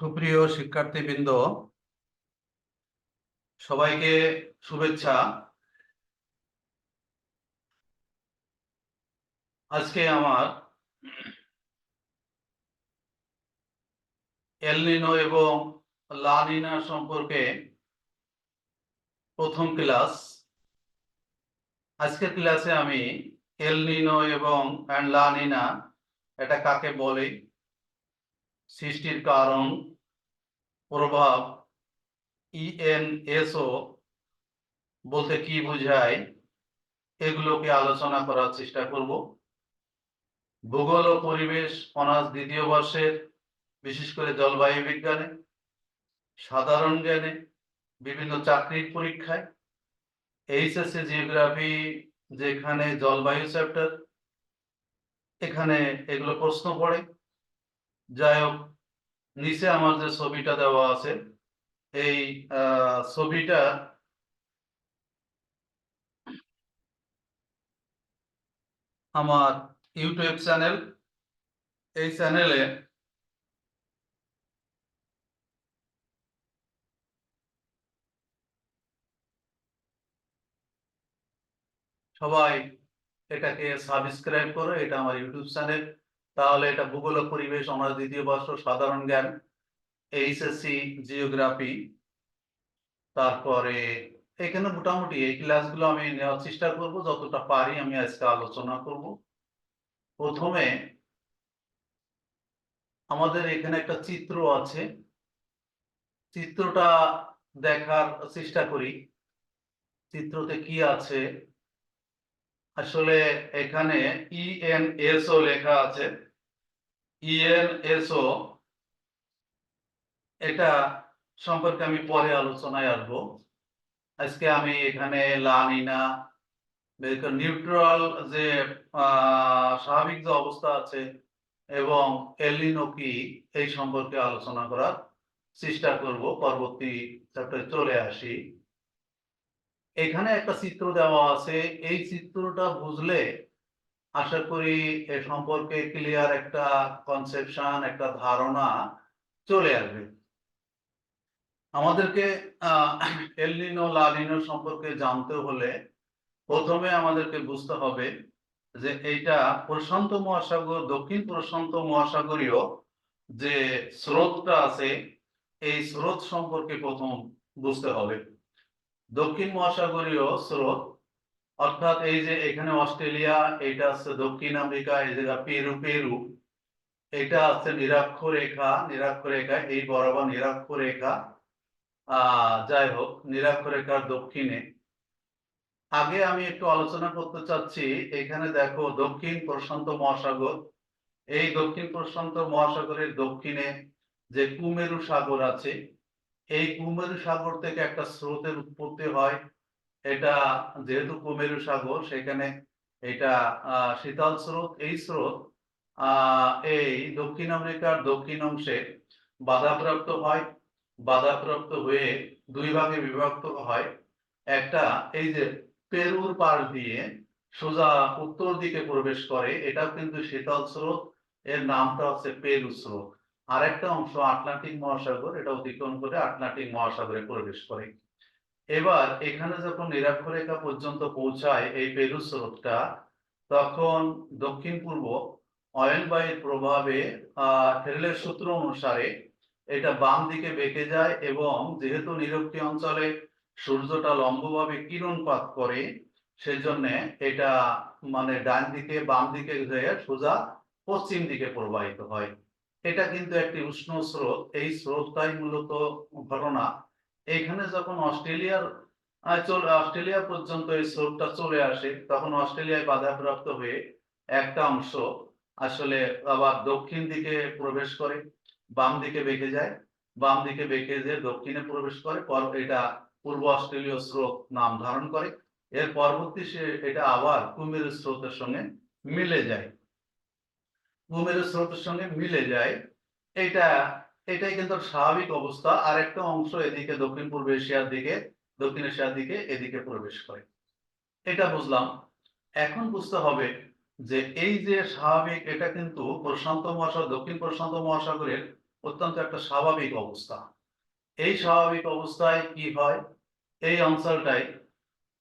সুপ্রিয় শিক্ষার্থীবৃন্দ, সবাইকে শুভেচ্ছা। আজকে আমার এলনিনো এবং লানিনা সম্পর্কে প্রথম ক্লাস। আজকের ক্লাসে আমি এলনিনো এবং লানিনা, এটা কাকে বলে, সৃষ্টির কারণ প্রভাব ইএনএসও বলতে কি বোঝায়, এগুলোকে আলোচনা করার চেষ্টা করব। ভূগোল ও পরিবেশ অনার্স দ্বিতীয় বর্ষের, বিশেষ করে জলবায়ু বিজ্ঞানে, সাধারণ জ্ঞানে, বিভিন্ন চাকরির পরীক্ষায়, এইচএসসি জিওগ্রাফি যেখানে জলবায়ু চ্যাপ্টার, এখানে এগুলো প্রশ্ন পড়ে। যাই হোক নিচে আমার যে ছবিটা দেওয়া আছে, এই ছবিটা আমার ইউটিউব চ্যানেল, এই চ্যানেলে সবাই এটাকে সাবস্ক্রাইব করো, এটা আমার ইউটিউব চ্যানেল। তাহলে এটা ভূগোল পরিবেশ, অনার্স, দ্বিতীয় বর্ষ, সাধারণ জ্ঞান এইচএসসি জিওগ্রাফি তারপরে এখানে মোটামুটি এই ক্লাসগুলো আমি নেওয়ার চেষ্টা করব, যতটা পারি আমি আজকে আলোচনা করব। প্রথমে আমাদের এখানে একটা চিত্র আছে। চিত্রটা দেখার চেষ্টা করি। চিত্রতে কি আছে? আসলে এখানে ইএনএসও লেখা আছে। ইএনএসও এটা সম্পর্কে আমি পরে আলোচনায় আসব। আজকে আমি এখানে লানিনা নিউট্রাল যে স্বাভাবিক যে অবস্থা আছে এবং এলিনো কি, এই সম্পর্কে আলোচনা করার চেষ্টা করব। পরবর্তী চ্যাপ্টারে চলে আসি। এখানে একটা চিত্র দেওয়া আছে। এই চিত্রটা বুঝলে আশা করি এ সম্পর্কে ক্লিয়ার একটা কনসেপশন একটা ধারণা চলে আসবে। আমাদেরকে এলনিনো লালিনো সম্পর্কে জানতে হলে প্রথমে আমাদেরকে বুঝতে হবে যে এইটা প্রশান্ত মহাসাগর, দক্ষিণ প্রশান্ত মহাসাগরীয় যে স্রোতটা আছে, এই স্রোত সম্পর্কে প্রথম বুঝতে হবে। দক্ষিণ মহাসাগরীয় স্রোত, অর্থাৎ এই যে এখানে অস্ট্রেলিয়া, এটা আছে দক্ষিণ আমেরিকা, এই জায়গা পেরু পেরু, এটা আছে নিরক্ষরেখা নিরক্ষরেখা এই বরাবর নিরক্ষরেখা আহ, যাই হোক নিরক্ষরেখার দক্ষিণে। আগে আমি একটু আলোচনা করতে চাচ্ছি, এখানে দেখো দক্ষিণ প্রশান্ত মহাসাগর। এই দক্ষিণ প্রশান্ত মহাসাগরের দক্ষিণে যে কুমেরু সাগর আছে এই কুমেরু সাগর থেকে একটা স্রোতের উৎপত্তি হয়। এটা যেহেতু কুমেরু সাগর, সেখানে এটা শীতল স্রোত। এই স্রোত এই দক্ষিণ আমেরিকার দক্ষিণ অংশে বাধাপ্রাপ্ত হয়। বাধাপ্রাপ্ত হয়ে দুই ভাগে বিভক্ত হয়। একটা, এই যে পেরুর পার দিয়ে সোজা উত্তর দিকে প্রবেশ করে, এটাও কিন্তু শীতল স্রোত। এর নামটা হচ্ছে পেরু স্রোত। আর একটা অংশ আটলান্টিক মহাসাগর, এটা অতিক্রম করে আটলান্টিক মহাসাগরে প্রবেশ করে। এবার এখানে যখন নিরক্ষরেখা পর্যন্ত পৌঁছায় এই পেরু স্রোতটা, তখন দক্ষিণ পূর্ব অয়েল বায়ুর প্রভাবে আহ হেরেলের সূত্র অনুসারে এটা বাম দিকে বেঁকে যায় এবং যেহেতু নিরক্ষী অঞ্চলে সূর্যটা লম্বভাবে কিরণপাত করে, সেজন্য এটা মানে ডান দিকে বাম দিকে সোজা পশ্চিম দিকে প্রবাহিত হয়। এটা কিন্তু একটি উষ্ণ স্রোত। এই স্রোতটাই মূলত ঘটনা। এখানে যখন অস্ট্রেলিয়ার অস্ট্রেলিয়া পর্যন্ত এই স্রোতটা চলে আসে, তখন অস্ট্রেলিয়ায় বাধাপ্রাপ্ত হয়ে একটা অংশ আসলে আবার দক্ষিণ দিকে প্রবেশ করে, বাম দিকে বেঁকে যায়। বাম দিকে বেঁকে যে দক্ষিণে প্রবেশ করে, পর এটা পূর্ব অস্ট্রেলীয় স্রোত নাম ধারণ করে। এর পরবর্তী সে, এটা আবার কুমির স্রোতের সঙ্গে মিলে যায়। কুমির স্রোতের সঙ্গে মিলে যায়। এটা, এটাই কিন্তু স্বাভাবিক অবস্থা। আর একটা অংশ এদিকে দক্ষিণ পূর্ব এশিয়ার দিকে, দক্ষিণ এশিয়ার দিকে এদিকে প্রবেশ করে। এটা বুঝলাম। এখন বুঝতে হবে যে এই যে স্বাভাবিক, এটা কিন্তু প্রশান্ত মহাসাগর, দক্ষিণ প্রশান্ত মহাসাগরের অত্যন্ত একটা স্বাভাবিক অবস্থা। এই স্বাভাবিক অবস্থায় কি হয়? এই অঞ্চলটাই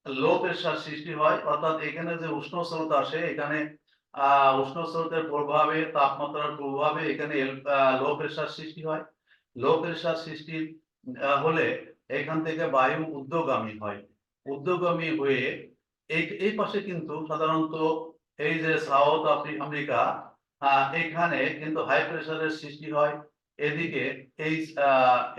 লো প্রেশার সৃষ্টি হয়। অর্থাৎ এখানে যে উষ্ণ স্রোত আসে, এখানে উষ্ণ স্রোতের প্রভাবে, তাপমাত্রার প্রভাবে এখানে লো প্রেশার সৃষ্টি হয়। লো প্রেশার সৃষ্টি হলে এখান থেকে বায়ু উদ্যোগামী হয়। উদ্যোগামী হয়ে এই এই পাশে কিন্তু সাধারণত এই যে সাউথ আমেরিকা এখানে কিন্তু হাই প্রেশারের সৃষ্টি হয়। এদিকে এই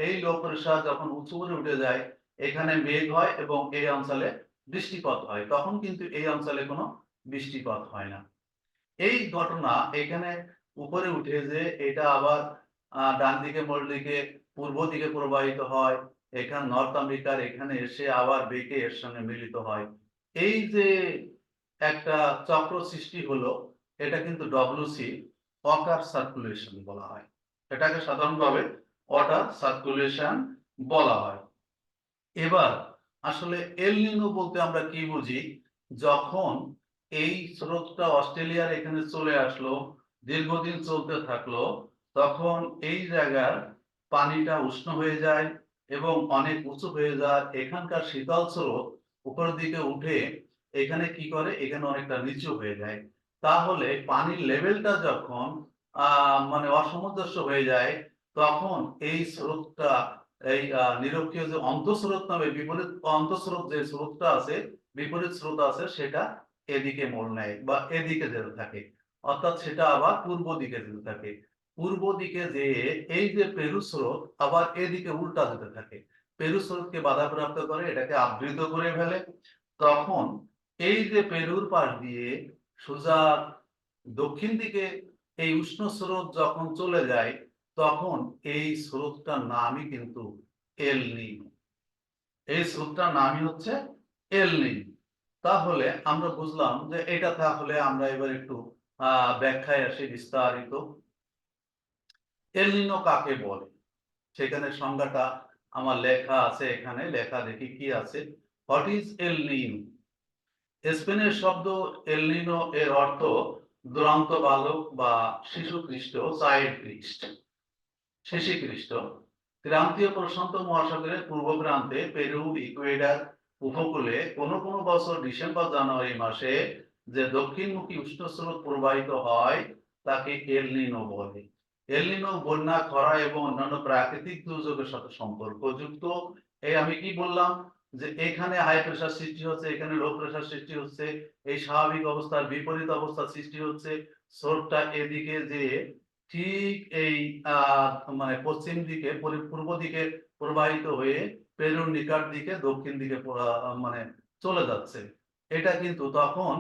এই লো প্রেশার যখন উঁচু করে উঠে যায়, এখানে মেঘ হয় এবং এই অঞ্চলে বৃষ্টিপাত হয়। তখন কিন্তু এই অঞ্চলে কোনো বৃষ্টিপাত হয় না। এই ঘটনা এখানে উপরে উঠে যে এটা আবার ডান দিকে মোড় দিকে পূর্ব দিকে প্রবাহিত হয়, এখানে নর্থ আমেরিকার এখানে এসে আবার বেঁকে এর সঙ্গে মিলিত হয়। এই যে একটা চক্র সৃষ্টি হলো, এটা কিন্তু ডব্লিউসি ওয়াটার সার্কুলেশন বলা হয়। এটাকে সাধারণভাবে ওয়াটার সার্কুলেশন বলা হয়। এবার আসলে এল নিনো বলতে আমরা কি বুঝি? যখন এই স্রোতটা অস্ট্রেলিয়ার এখানে চলে আসলো, দীর্ঘদিন চলতে থাকল, তখন এই জায়গার পানিটা উষ্ণ হয়ে যায় এবং অনেক উঁচু হয়ে যায়। এখানকার শীতল স্রোত উপরের দিকে উঠে এখানে কি করে? এখানে অনেকটা নিচু হয়ে যায়। তাহলে পানির লেভেলটা যখন মানে অসামঞ্জস্য হয়ে যায়, তখন এই স্রোতটা, এই নিরক্ষীয় যে অন্তঃস্রোত নামে বিপরীত, অন্তঃস্রোত যে স্রোতটা আছে, বিপরীত স্রোত আছে, সেটা এদিকে মোড় নেয় বা এদিকে যেতে থাকে। অর্থাৎ সেটা আবার পূর্ব দিকে যেতে থাকে। পূর্ব দিকে যে এই যে পেরু স্রোত আবার এদিকে উল্টা যেতে থাকে। পেরু স্রোতকে বাধাপ্রাপ্ত করে, এটাকে আবৃত করে ফেলে। তখন এই যে পেরুর পাশ দিয়ে সোজা দক্ষিণ দিকে এই উষ্ণ স্রোত যখন চলে যায়, তখন এই স্রোতটার নামই কিন্তু এলনি এই স্রোতটার নামই হচ্ছে এল নিনো। তাহলে আমরা বুঝলাম যে এটা তাহলে আমরা এবার একটু ব্যাখ্যায় আসি বিস্তারিত। এল নিনো কাকে বলে? সেখানে সংজ্ঞাটা আমার লেখা আছে এখানে, লেখা দেখি কি আছে। হোয়াট ইজ এলনিনো স্পেনের শব্দ এল নিনো এর অর্থ দুরন্ত বালক বা শিশু খ্রিস্ট চাইল্ড খ্রিস্ট শিশু খ্রিস্ট ক্রান্তীয় প্রশান্ত মহাসাগরের পূর্ব প্রান্তে পেরু, ইকুয়েডার উপকূলে কোনো কোনো বছর ডিসেম্বর, জানুয়ারি মাসে যে দক্ষিণমুখী উষ্ণ স্রোত প্রবাহিত হয়, তাকে এল নিনো বলে। এল নিনো বন্যা, খরা এবং অন্যান্য প্রাকৃতিক দুর্যোগের সাথে সম্পর্কযুক্ত। এই আমি কি বললাম? যে এখানে হাই প্রেশার সৃষ্টি হচ্ছে, এখানে লো প্রেশার সৃষ্টি হচ্ছে, এই স্বাভাবিক অবস্থার বিপরীত অবস্থা সৃষ্টি হচ্ছে। স্রোতটা এদিকে যে ঠিক এই মানে পশ্চিম দিকে পূর্ব দিকে প্রবাহিত হয়ে পেরুর নিকার দিকে, দক্ষিণ দিকে মানে চলে যাচ্ছে। এটা কিন্তু তখন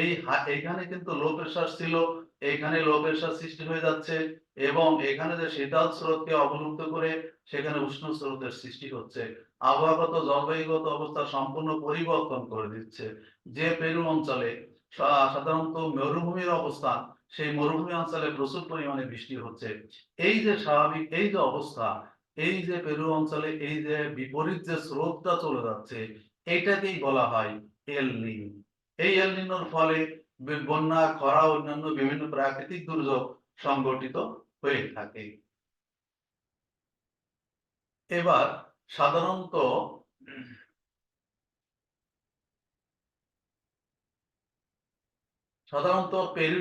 এই এখানে কিন্তু লো প্রেশার ছিল, এখানে লো প্রেশার সৃষ্টি হয়ে যাচ্ছে এবং এখানে যে শীতল স্রোতকে অবলুপ্ত করে সেখানে উষ্ণ স্রোতের সৃষ্টি হচ্ছে। আবহাওয়াগত, জলবায়ুগত অবস্থা সম্পূর্ণ পরিবর্তন করে দিচ্ছে। যে পেরু অঞ্চলে সাধারণত মরুভূমির অবস্থান সেই মরুভূমি অঞ্চলে প্রচুর পরিমাণে বৃষ্টি হচ্ছে। এই যে স্বাভাবিক, এই যে অবস্থা এই যে পেরু অঞ্চলে এই যে বিপরীত যে স্রোতটা চলে যাচ্ছে এইটাকেই বলা হয় এল নিনো। এই এল নিনোর ফলে বন্যা, খরা, অন্যান্য বিভিন্ন প্রাকৃতিক দুর্যোগ সংঘটিত হয়ে থাকে। এবার সাধারণত সাধারণত পেরু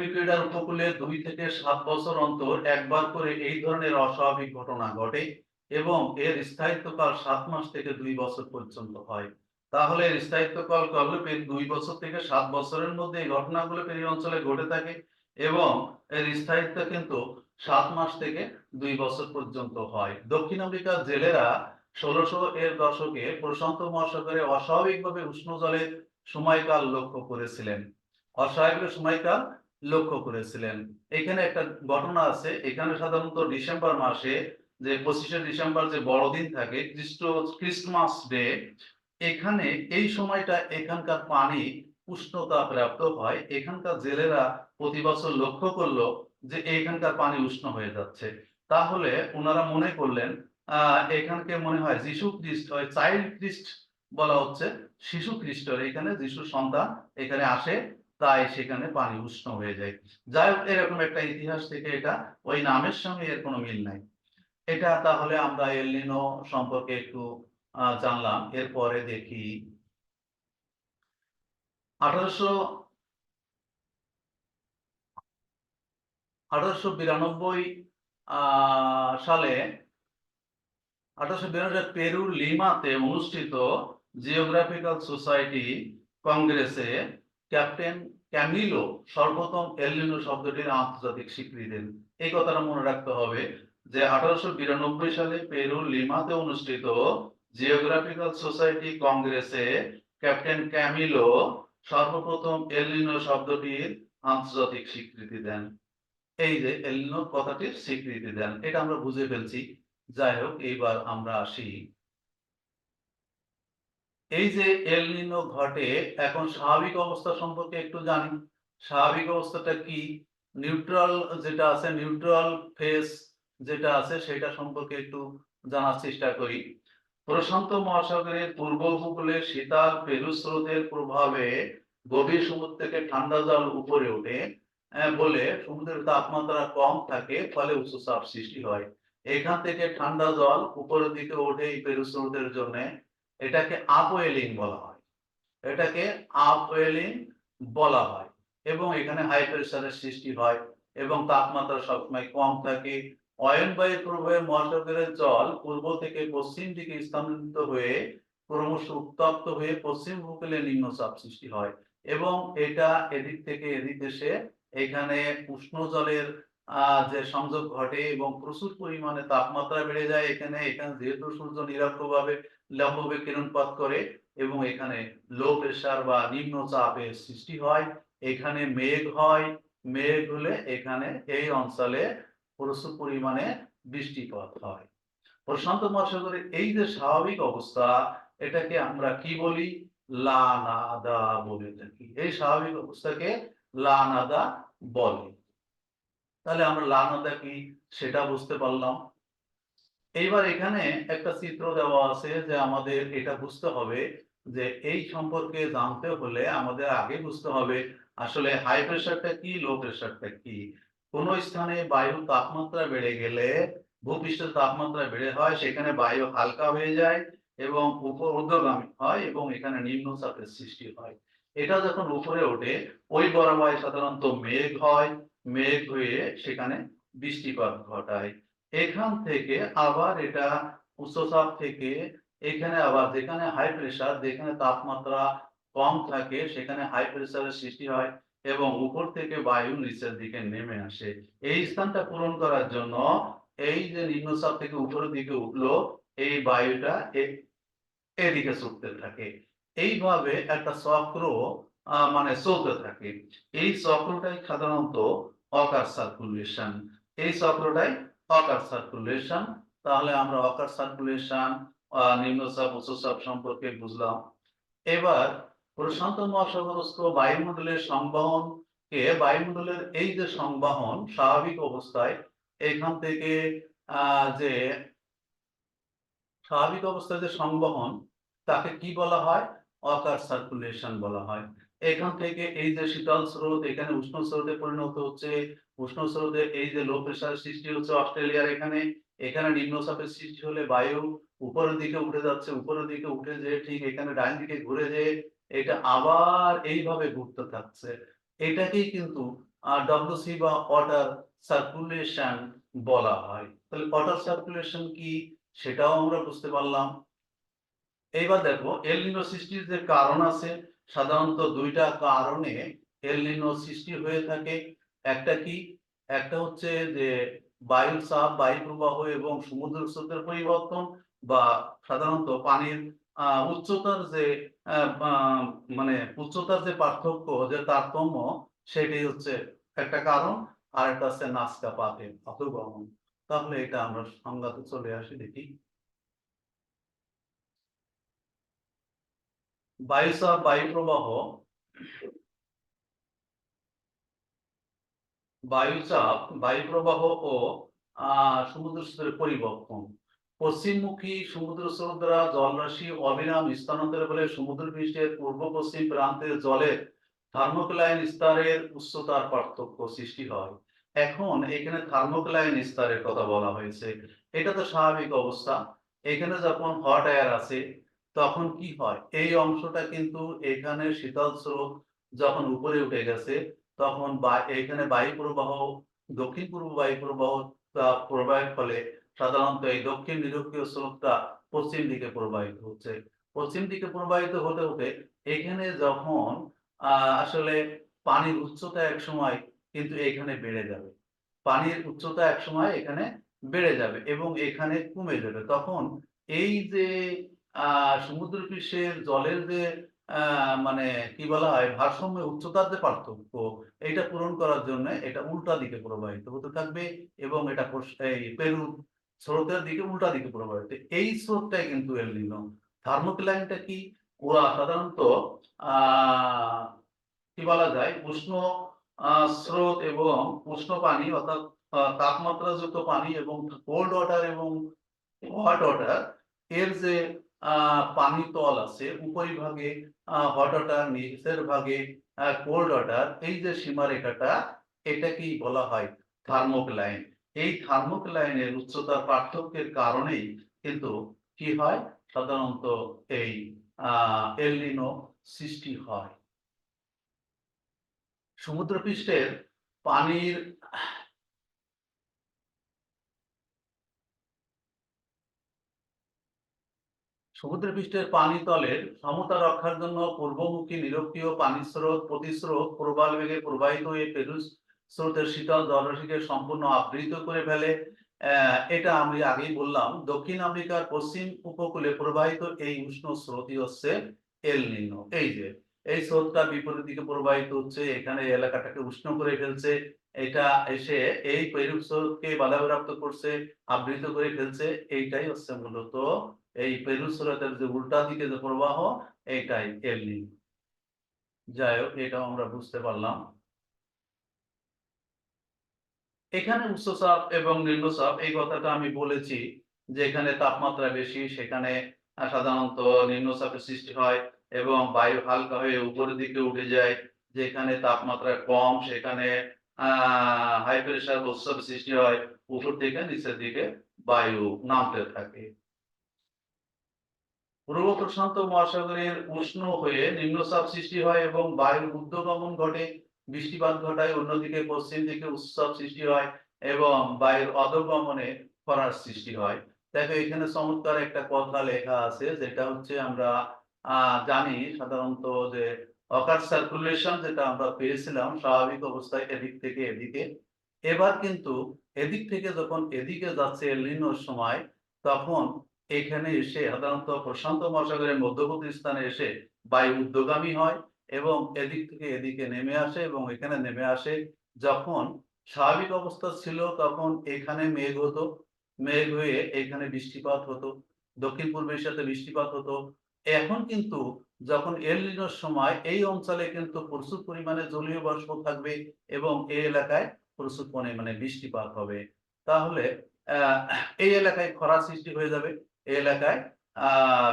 উপকূলে দুই থেকে সাত বছর অন্তর একবার করে এই ধরনের অস্বাভাবিক ঘটনা ঘটে। এবং এর স্থায়িত্বকাল সাত মাস থেকে দুই বছর পর্যন্ত হয়। তাহলে এর স্থায়িত্বকাল করলে পেরু দুই বছর থেকে সাত বছরের মধ্যে এই ঘটনাগুলো পেরু অঞ্চলে ঘটে থাকে এবং এর স্থায়িত্ব কিন্তু সাত মাস থেকে দুই বছর পর্যন্ত হয়। দক্ষিণ আমেরিকার জেলেরা ষোলোশো এর দশকে প্রশান্ত মহাসাগরে অস্বাভাবিকভাবে উষ্ণ জলের সময়কাল লক্ষ্য করেছিলেন। অস্বাভাবিক সময়কাল লক্ষ্য করেছিলেন। এখানে একটা ঘটনা আছে, এখানে সাধারণত ডিসেম্বর মাসে যে পঁচিশে ডিসেম্বর যে বড়দিন থাকে, খ্রিস্ট ক্রিসমাস ডে, এখানে এই সময়টা এখানকার পানি উষ্ণতা প্রাপ্ত হয়। এখানকার জেলেরা প্রতি বছর লক্ষ্য করল যে এখানকার পানি উষ্ণ হয়ে যাচ্ছে। তাহলে ওনারা মনে করলেন, আহ, এখানকে মনে হয় যিশু খ্রিস্ট হয় চাইল্ড খ্রিস্ট বলা হচ্ছে, শিশু খ্রিস্টের এখানে যিশু সন্তান এখানে আসে, তাই সেখানে পানি উষ্ণ হয়ে যায়। যাই হোক, এরকম একটা ইতিহাস থেকে এটা, ওই নামের সঙ্গে এর কোনো মিল নাই। এটা তাহলে আমরা এলনিনো সম্পর্কে একটু জানলাম। এরপরে দেখি। আঠারোশো আঠারোশো বিরানব্বই সালে আঠারোশো বিরানব্বই পেরুর লিমাতে অনুষ্ঠিত জিওগ্রাফিক্যাল সোসাইটি কংগ্রেসে ক্যাপ্টেন ক্যামিলো সর্বপ্রথম এলিনো শব্দটির আন্তর্জাতিক স্বীকৃতি দেন। এই কথাটা মনে রাখতে হবে। যে আঠারোশো বিরানব্বই সালে পেরুর লিমাতে অনুষ্ঠিত জিওগ্রাফিক্যাল সোসাইটি কংগ্রেসে ক্যাপ্টেন ক্যামিলো সর্বপ্রথম এলিনো শব্দটির আন্তর্জাতিক স্বীকৃতি দেন। এই যে এলিনো কথাটির স্বীকৃতি দেন, এটা আমরা বুঝে ফেলছি। যাই হোক, এইবার আমরা আসি। এই যে এল নিনো ঘটে, এখন স্বাভাবিক অবস্থা সম্পর্কে একটু জানি। স্বাভাবিক অবস্থাটা কি? নিউট্রাল যেটা আছে, নিউট্রাল ফেস যেটা আছে সেটা সম্পর্কে একটু জানার চেষ্টা করি। প্রশান্ত মহাসাগরের পূর্ব উপকূলে শীতাল পেরু স্রোতের প্রভাবে গভীর সমুদ্র থেকে ঠান্ডা জল উপরে ওঠে বলে সমুদ্রের তাপমাত্রা কম থাকে, ফলে উচ্চ চাপ সৃষ্টি হয়। এখান থেকে ঠান্ডা জল উপরের দিকে ওঠে এই পেরু স্রোতের জন্য। এটাকে আপওয়েলিং বলা হয়। এটাকে আপওয়েলিং বলা হয় এবং এখানে হাই প্রেসারের সৃষ্টি হয় এবং তাপমাত্রা সবসময় কম থাকে অয়নবায়ুর প্রভাবে মহাসাগরের জল পূর্ব থেকে পশ্চিম দিকে স্থানান্তরিত হয়ে ক্রমশ উত্তপ্ত হয়ে পশ্চিম উপকূলে নিম্নচাপ সৃষ্টি হয় এবং এটা এদিক থেকে এদিক এসে এখানে উষ্ণ জলের যে সংযোগ ঘটে এবং প্রচুর পরিমাণে তাপমাত্রা বেড়ে যায় এখানে। এখানে যেহেতু সূর্য নিরক্ষভাবে লম্ব কিরণপাত করে এবং এখানে লো প্রেসার বা নিম্ন চাপের সৃষ্টি হয়। এখানে মেঘ হয়। মেঘ হলে এখানে এই অঞ্চলে প্রচুর পরিমাণে বৃষ্টিপাত হয়। প্রশান্ত মহাসাগরের এই যে স্বাভাবিক অবস্থা, এটাকে আমরা কি বলি? লানাদা বলে থাকি এই স্বাভাবিক অবস্থাকে লানাদা বলে। তাহলে আমরা লানাদা কি? সেটা বুঝতে পারলাম। এইবার এখানে একটা চিত্র দেওয়া আছে যে আমাদের এটা বুঝতে হবে যে এই সম্পর্কে জানতে হলে আমাদের আগে বুঝতে হবে আসলে হাই প্রেসারটা কি লো প্রেসারটা কি। কোন স্থানে বায়ু তাপমাত্রা বেড়ে গেলে ভূপৃষ্ঠ তাপমাত্রা বেড়ে হয়, সেখানে বায়ু হালকা হয়ে যায় এবং উপর ঊর্ধ্বগামী হয় এবং এখানে নিম্নচাপের সৃষ্টি হয়। এটা যখন উপরে ওঠে, ওই বরাবর সাধারণত মেঘ হয়, মেঘ হয়ে সেখানে বৃষ্টিপাত ঘটায়। এখান থেকে আবার এটা উচ্চচাপ থেকে এখানে আবার যেখানে হাই প্রেসার যেখানে তাপমাত্রা কম থাকে, সেখানে হাই প্রেসারের সৃষ্টি হয়। এবং উপর থেকে বায়ু নিচের দিকে নেমে আসে। এই স্থানটা পূরণ করার জন্য এই যে নিম্নচাপ থেকে উপরের দিকে উঠল, এই বায়ুটা এদিকে ছুটতে থাকে। এইভাবে একটা চক্র মানে চলতে থাকে। এই চক্রটাই সাধারণত অকার সার্কুলেশন এই চক্রটাই অকার সার্কুলেশন তাহলে আমরা অকার সার্কুলেশন নিম্নচাপ, উচ্চচাপ সম্পর্কে বুঝলাম। এবার প্রশান্ত মহাসাগরস্থ বায়ুমণ্ডলের সংবহন কে বায়ুমণ্ডলের এই যে সংবহন স্বাভাবিক অবস্থায় এখান থেকে যে স্বাভাবিক অবস্থায় যে সংবহন তাকে কি বলা হয়? অকার সার্কুলেশন বলা হয়। এখান থেকে এই যে শীতল স্রোত, এখানে উষ্ণ স্রোতে পরিণত হচ্ছে। উষ্ণ স্রোতে এই যে লো প্রেশার সৃষ্টি হচ্ছে অস্ট্রেলিয়ার এখানে। এখানে নিম্নচাপের সৃষ্টি হলে বায়ু উপরের দিকে উঠে যাচ্ছে। উপরের দিকে উঠে যে ঠিক এখানে ডান দিকে ঘুরে যে এটা আবার এইভাবে ঘুরতে থাকছে। এটাকেই কিন্তু ডব্লিউসি বা ওয়াটার সার্কুলেশন বলা হয়। তাহলে ওয়াটার সার্কুলেশন কি? সেটাও আমরা বুঝতে পারলাম। এইবার দেখো এলনিনো সৃষ্টির যে কারণ আছে, সাধারণত দুইটা কারণে এলনিনো সৃষ্টি হয়ে থাকে। একটা কি? একটা হচ্ছে যে বায়ু চাপ, বায়ু প্রবাহ এবং সমুদ্র স্রোতের পরিবর্তন বা সাধারণত পানির উচ্চতার যে মানে উচ্চতার যে পার্থক্য যে তারতম্য, সেটাই হচ্ছে একটা কারণ আর একটা হচ্ছে নাস্কা পাতে অথগমন তাহলে এটা আমরা সংজ্ঞাতে চলে আসি, দেখি। বায়ুচাপ বায়ু প্রবাহ। বায়ুচাপ বায়ু প্রবাহ ও সমুদ্র পরিবর্তন। পশ্চিমমুখী সমুদ্র স্রোত দ্বারা জলরাশি অবিরাম স্থানান্তরের ফলে সমুদ্র পৃষ্ঠের পূর্ব পশ্চিম প্রান্তের জলের থার্মোক্লাইন স্তরের উচ্চতার পার্থক্য সৃষ্টি হয়। এখন এখানে থার্মোক্লাইন স্তরের কথা বলা হয়েছে। এটা তো স্বাভাবিক অবস্থা। এখানে যখন হট এয়ার আছে তখন কি হয়? এই অংশটা কিন্তু এখানে শীতল স্রোত যখন উপরে উঠে গেছে, তখন এখানে বায়ু প্রবাহ, দক্ষিণ পূর্ব বায়ু প্রবাহ প্রবাহের ফলে সাধারণত এই দক্ষিণ নিরক্ষীয় স্রোতটা পশ্চিম দিকে প্রবাহিত হচ্ছে। পশ্চিম দিকে প্রবাহিত হতে হতে এখানে যখন আসলে পানির উচ্চতা এক সময় কিন্তু এখানে বেড়ে যাবে। পানির উচ্চতা এক সময় এখানে বেড়ে যাবে এবং এখানে কমে যাবে। তখন এই যে সমুদ্র পৃষ্ঠের জলের যে মানে কি বলা হয়, ভারসাম্য উচ্চতার যে পার্থক্য এটা পূরণ করার জন্য এটা উল্টা দিকে প্রবাহিত হতে থাকবে এবং এটা এই পেরু স্রোতের দিকে, উল্টা দিকে প্রবাহিত। এই স্রোতটাই কিন্তু এল নিনো। থার্মোক্লাইনটা কি? ওরা সাধারণত কি বলা যায়? উষ্ণ স্রোত এবং উষ্ণ পানি, অর্থাৎ তাপমাত্রাযুক্ত পানি এবং কোল্ড ওয়াটার এবং হট ওয়াটার এর যে পানি তল আছে, উপরিভাগে হট ওয়াটার নিচের ভাগে কোল্ড ওয়াটার এই যে সীমারেখাটা, এটাকেই বলা হয় থার্মোক্লাইন। এই থার্মোক্লাইনের উচ্চতার পার্থক্যের কারণেই কিন্তু কি হয়? সাধারণত এই এলিনো সৃষ্টি হয়। সমুদ্রপৃষ্ঠের পানির সমুদ্রপৃষ্ঠের পানি তলের সমতা রক্ষার জন্য পূর্বমুখী নিরক্ষীয় পানি স্রোত প্রতিস্রোত, প্রবাল বেগে প্রবাহিত হয়ে পেরুস স্রোতের শীতল জলরাশিকে সম্পূর্ণ আবৃত করে ফেলে। এটা আমি আগেই বললাম, দক্ষিণ আমেরিকার পশ্চিম উপকূলে প্রবাহিত এই উষ্ণ স্রোতই হচ্ছে এল এই যে, এই স্রোতটা বিপরীত দিকে প্রবাহিত হচ্ছে, এখানে এলাকাটাকে উষ্ণ করে ফেলছে। এটা এসে এই পেরুক স্রোতকে বাধাপ্রাপ্ত করছে, আবৃত করে ফেলছে। এইটাই হচ্ছে মূলত এই পেরু স্রোতের যে উল্টা দিকে যে প্রবাহ, এইটাই এল নিনো যাই হোক, এটাও আমরা বুঝতে পারলাম। এখানে উচ্চচাপ এবং নিম্নচাপ, এই কথাটা আমি বলেছি যে এখানে তাপমাত্রা বেশি, সেখানে সাধারণত নিম্নচাপের সৃষ্টি হয় এবং বায়ু হালকা হয়ে উপরের দিকে উঠে যায়, যেখানে তাপমাত্রা কম, সেখানে হাই প্রেশার উৎসব সৃষ্টি হয়, উপর থেকে নিচের দিকে বায়ু নামতে থাকে। পূর্ব প্রশান্ত মহাসাগরের উষ্ণ হয়ে নিম্নচাপ সৃষ্টি হয় এবং বায়ুর ঊর্ধ্বগমন ঘটে। বৃষ্টিপাত ঘটায়, অন্যদিকে পশ্চিম দিকে উৎসব সৃষ্টি হয় এবং বায়ুর অধগমনে খরার সৃষ্টি হয়। দেখো, এখানে চমৎকার একটা কথা লেখা আছে, যেটা হচ্ছে আমরা জানি সাধারণত যে অকার সার্কুলেশন যেটা আমরা পেয়েছিলাম স্বাভাবিক অবস্থায় এদিক থেকে এদিকে। এবার কিন্তু এদিক থেকে যখন এদিকে যাচ্ছে এলিনোর সময়, তখন এখানে এসে সাধারণত প্রশান্ত মহাসাগরের মধ্যবর্তী স্থানে এসে বায়ু উদ্যোগামী হয়। এবং এদিক থেকে এদিকে নেমে আসে এবং এখানে নেমে আসে যখন স্বাভাবিক অবস্থা ছিল তখন এখানে মেঘ হতো। মেঘ হয়ে এখানে বৃষ্টিপাত হতো। দক্ষিণ পূর্ব এশিয়াতে বৃষ্টিপাত হতো। এখন কিন্তু যখন এল নিনোর সময়, এই অঞ্চলে কিন্তু প্রচুর পরিমাণে জলীয় বাষ্প থাকবে এবং এই এলাকায় প্রচুর পরিমাণে বৃষ্টিপাত হবে। তাহলে এই এলাকায় খরা সৃষ্টি হয়ে যাবে। এই এলাকায়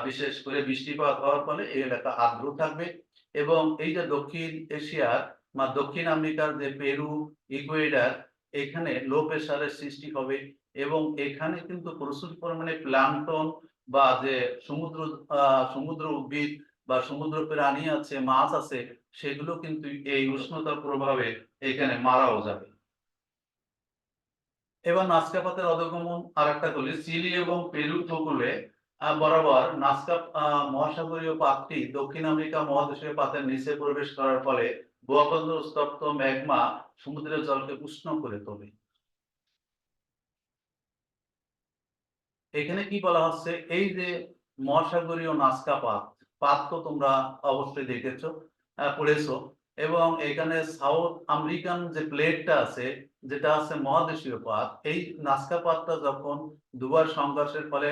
বিশেষ করে বৃষ্টিপাত হওয়ার ফলে এই এলাকা আর্দ্র থাকবে। এবং এই যে দক্ষিণ এশিয়ার বা দক্ষিণ আমেরিকার যে পেরু, ইকুয়েডার, এখানে লো প্রেসারের সৃষ্টি হবে এবং এখানে কিন্তু প্রচুর পরিমাণে প্লান্টন বা যে সমুদ্র সমুদ্র উদ্ভিদ বা সমুদ্র প্রাণী আছে, মাছ আছে, সেগুলো কিন্তু এই উষ্ণতার প্রভাবে এখানে মারাও যাবে। এবার নাস্কাপাতের অধগমন আর একটা চিলি এবং পেরু উপকূলে বরাবর নাস্কা মহাসাগরীয় পাতটি দক্ষিণ আমেরিকা মহাদেশীয় পাতের নিচে প্রবেশ করার ফলে ভূখণ্ড স্তপ্ত ম্যাগমা সমুদ্রের জলকে উষ্ণ করে তোলে। এখানে কি বলা হচ্ছে? এই যে মহাসাগরীয় নাস্কা পাত পাত তো তোমরা অবশ্যই দেখেছ পড়েছো। এবং এখানে সাউথ আমেরিকান যে প্লেটটা আছে, যেটা আছে মহাদেশীয় পাত এই নাস্কা পাতটা যখন দুবার সংঘর্ষের ফলে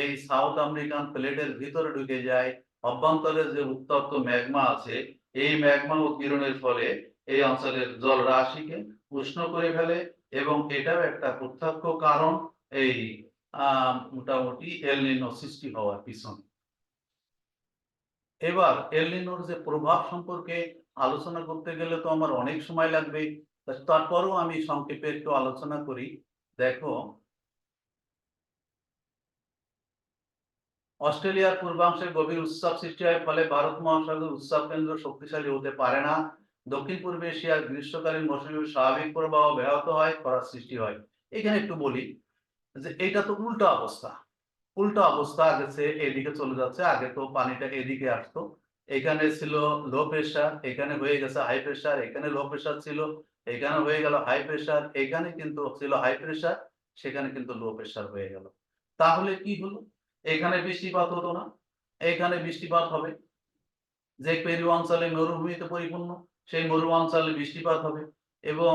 এই সাউথ আমেরিকান প্লেটের ভিতরে ঢুকে যায়, অভ্যন্তরে যে উত্তপ্ত ম্যাগমা আছে, এই ম্যাগমা উৎপীড়নের ফলে এই অঞ্চলের জল রাশিকে উষ্ণ করে ফেলে এবং এটাও একটা প্রত্যক্ষ কারণ এই মোটামুটি এলনিনো সৃষ্টি হওয়ার পিছনে। এবার এলনিনোর যে প্রভাব সম্পর্কে আলোচনা করতে গেলে তো আমার অনেক সময় লাগবে। তারপরও আমি সংক্ষেপে একটু আলোচনা করি। দেখো, অস্ট্রেলিয়ার পূর্বাংশে গভীর উৎসব সৃষ্টি হয়, ফলে ভারত মহাসাগর উৎসব কেন্দ্র শক্তিশালী হতে পারে না। দক্ষিণ পূর্ব এশিয়ার গ্রীষ্মকালীন মৌসুমের স্বাভাবিক প্রবাহ ব্যাহত হয়, খরার সৃষ্টি হয়। এখানে একটু বলি যে এটা তো উল্টো অবস্থা। উল্টো অবস্থা আগে সে এদিকে চলে যাচ্ছে, আগে তো পানিটা এদিকে আসতো। এখানে ছিল লো প্রেশার এখানে হয়ে গেছে হাই প্রেশার এখানে লো প্রেশার ছিল, এখানে হয়ে গেল হাই প্রেশার এখানে কিন্তু ছিল হাই প্রেশার সেখানে কিন্তু লো প্রেশার হয়ে গেল। তাহলে কি হলো? এখানে বৃষ্টিপাত হতো না, এখানে বৃষ্টিপাত হবে। যে পেরু অঞ্চলে মরুভূমিতে পরিপূর্ণ, সেই মরু অঞ্চলে বৃষ্টিপাত হবে এবং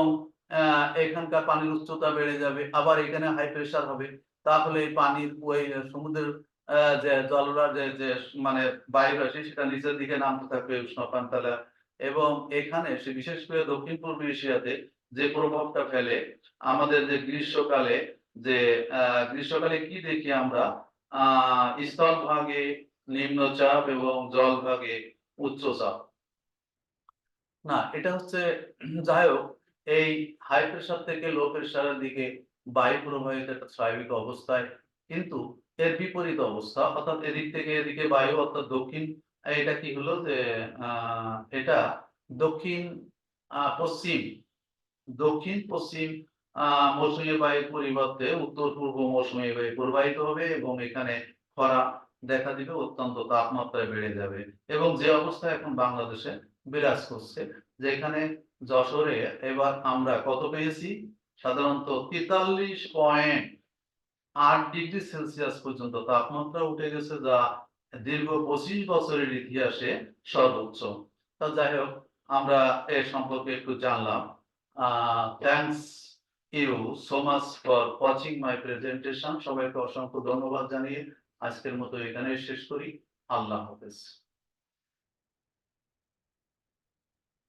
এখানকার পানির উচ্চতা বেড়ে যাবে, আবার এখানে হাই প্রেশার হবে। তাহলে পানির ওই সমুদ্রের যে জলরা যে যে মানে বায়ু আসে সেটা নিচের দিকে নামতে থাকবে উষ্ণপান্তালা এবং এখানে সে বিশেষ করে দক্ষিণ পূর্ব এশিয়াতে যে প্রভাবটা ফেলে, আমাদের যে গ্রীষ্মকালে যে গ্রীষ্মকালে কি দেখি আমরা? আহ স্থলভাগে নিম্নচাপ এবং জলভাগে উচ্চচাপ না, এটা হচ্ছে, যাই হোক, এই হাই প্রেশার থেকে লো প্রেশারের দিকে বায়ু প্রবাহিত একটা স্বাভাবিক অবস্থায়। কিন্তু এর বিপরীত অবস্থা, অর্থাৎ এদিক থেকে এদিকে বায়ু, অর্থাৎ দক্ষিণ, এটা কি হলো যে এটা দক্ষিণ পশ্চিম দক্ষিণ পশ্চিম মৌসুমী বায়ুর পরিবর্তে উত্তর, পূর্ব মৌসুমী বায়ু প্রবাহিত হবে এবং এখানে খরা দেখা দিবে, অত্যন্ত তাপমাত্রা বেড়ে যাবে এবং যে অবস্থা এখন বাংলাদেশে বিরাজ করছে, যেখানে যশোরে এবার আমরা কত পেয়েছি? সাধারণত তেতাল্লিশ পয়েন্ট আট ডিগ্রি সেলসিয়াস পর্যন্ত তাপমাত্রা উঠে গেছে যা দীর্ঘ পঁচিশ বছরের ইতিহাসে সর্বোচ্চ। তা যাই হোক আমরা এ সম্পর্কে একটু জানলাম। Thanks you so much for watching my presentation সবাইকে অসংখ্য ধন্যবাদ জানিয়ে আজকের মতো এখানে শেষ করি। আল্লাহ হাফেজ।